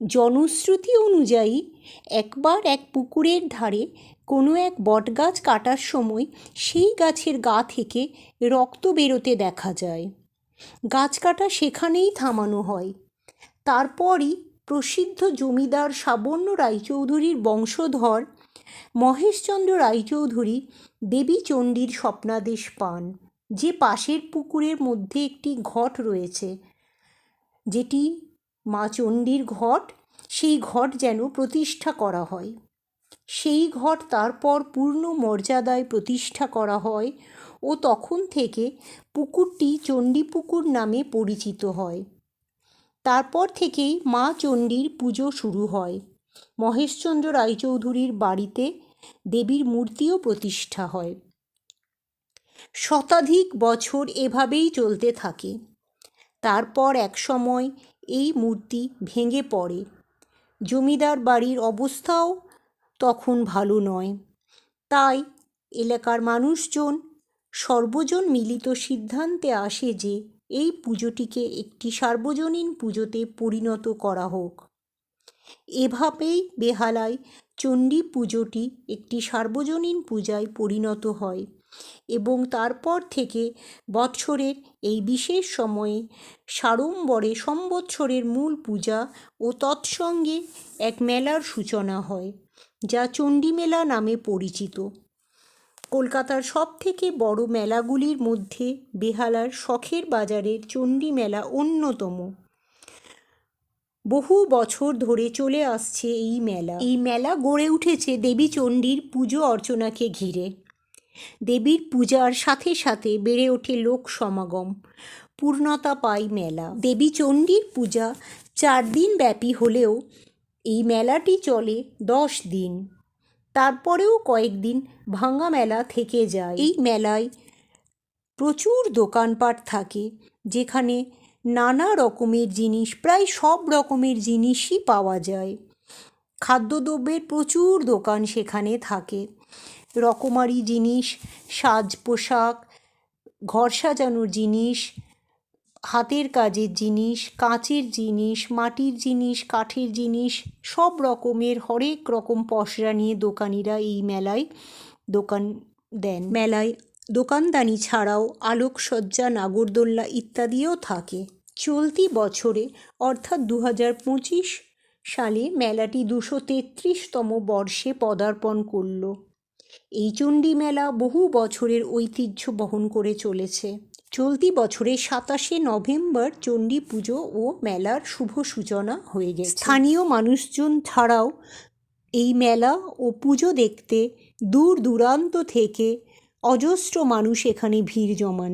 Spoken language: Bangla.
জনশ্রুতি অনুযায়ী, একবার এক পুকুরের ধারে কোনো এক বটগাছ কাটার সময় সেই গাছের গা থেকে রক্ত বেরোতে দেখা যায়। গাছ কাটা সেখানেই থামানো হয়। তারপরই প্রসিদ্ধ জমিদার সাবর্ণ রায়চৌধুরীর বংশধর মহেশচন্দ্র রায়চৌধুরী দেবী চণ্ডীর স্বপ্নাদেশ পান, যে পাশের পুকুরের মধ্যে একটি ঘট রয়েছে, যেটি মা চণ্ডীর ঘট, সেই ঘট যেন প্রতিষ্ঠা করা হয়। সেই ঘট তারপর পূর্ণ মর্যাদায় প্রতিষ্ঠা করা হয় ও তখন থেকে পুকুরটি চণ্ডী পুকুর নামে পরিচিত হয়। তারপর থেকেই মা চণ্ডীর পুজো শুরু হয়। মহেশচন্দ্র রায়চৌধুরীর বাড়িতে দেবীর মূর্তিও প্রতিষ্ঠা হয়। শতাধিক বছর এভাবেই চলতে থাকে। তারপর এক সময় এই মূর্তি ভেঙে পড়ে। জমিদার বাড়ির অবস্থাও তখন ভালো নয়। তাই এলাকার মানুষজন সর্বজন মিলিত সিদ্ধান্তে আসে যে এই পুজোটিকে একটি সার্বজনীন পুজোতে পরিণত করা হোক। এভাবেই বেহালায় চণ্ডী পুজোটি একটি সার্বজনীন পূজায় পরিণত হয়। এবং তারপর থেকে বৎসরের এই বিশেষ সময়ে সাড়ম্বরে সম্বৎসরের মূল পূজা ও তৎসঙ্গে এক মেলার সূচনা হয়, যা চণ্ডী মেলা নামে পরিচিত। কলকাতার সবথেকে বড় মেলাগুলির মধ্যে বেহালার শখের বাজারের চণ্ডী মেলা অন্যতম। বহু বছর ধরে চলে আসছে এই মেলা। এই মেলা গড়ে উঠেছে দেবী চণ্ডীর পুজো অর্চনাকে ঘিরে। দেবীর পূজার সাথে সাথে বেড়ে ওঠে লোক সমাগম, পূর্ণতা পায় মেলা। দেবী চণ্ডীর পূজা চার দিন ব্যাপী হলেও এই মেলাটি চলে দশ দিন। তারপরেও কয়েকদিন ভাঙা মেলা থেকে যায়। এই মেলায় প্রচুর দোকানপাট থাকে, যেখানে নানা রকমের জিনিস, প্রায় সব রকমের জিনিসই পাওয়া যায়। খাদ্যদ্রব্যের প্রচুর দোকান সেখানে থাকে। রকমারি জিনিস, সাজ পোশাক, ঘর সাজানোর জিনিস, হাতের কাজের জিনিস, কাঁচের জিনিস, মাটির জিনিস, কাঠের জিনিস, সব রকমের হরেক রকম পসরা নিয়ে দোকানিরা এই মেলায় দোকান দেন। মেলায় দোকানদানি ছাড়াও আলোকসজ্জা, নাগরদোল্লা ইত্যাদিও থাকে। চলতি বছরে, অর্থাৎ দু হাজার পঁচিশ সালে, মেলাটি দুশো তেত্রিশতম বর্ষে পদার্পণ করল। এই চণ্ডী মেলা বহু বছরের ঐতিহ্য বহন করে চলেছে। চলতি বছরের সাতাশে নভেম্বর চণ্ডী পুজো ও মেলার শুভ সূচনা হয়ে গেছে। স্থানীয় মানুষজন ছাড়াও এই মেলা ও পুজো দেখতে দূর দূরান্ত থেকে অজস্র মানুষ এখানে ভিড় জমান।